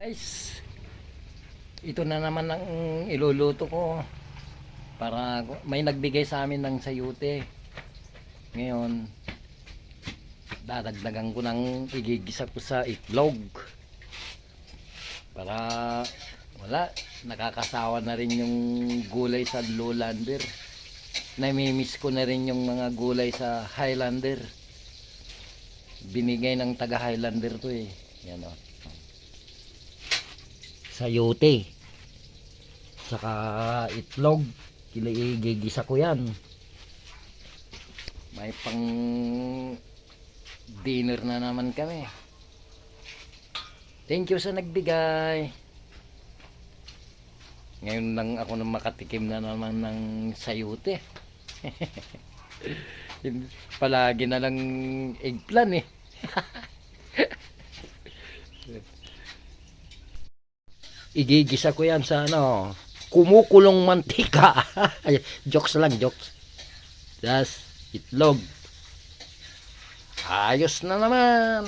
Guys, ito na naman ang iluluto ko para may nagbigay sa amin ng sayute. Ngayon, dadagdagan ko ng igigisa ko sa itlog. Para wala, nakakasawa na rin yung gulay sa lowlander. Namimiss ko na rin yung mga gulay sa highlander. Binigay ng taga highlander to eh. Yan o sayote saka itlog kiligigisa ko yan. May pang dinner na naman kami. Thank you sa nagbigay. Ngayon lang ako na makatikim na naman ng sayote palagi na lang eggplant eh igigisa ko yan sa ano kumukulong mantika. Jokes lang jokes. Das itlog. Ayos na naman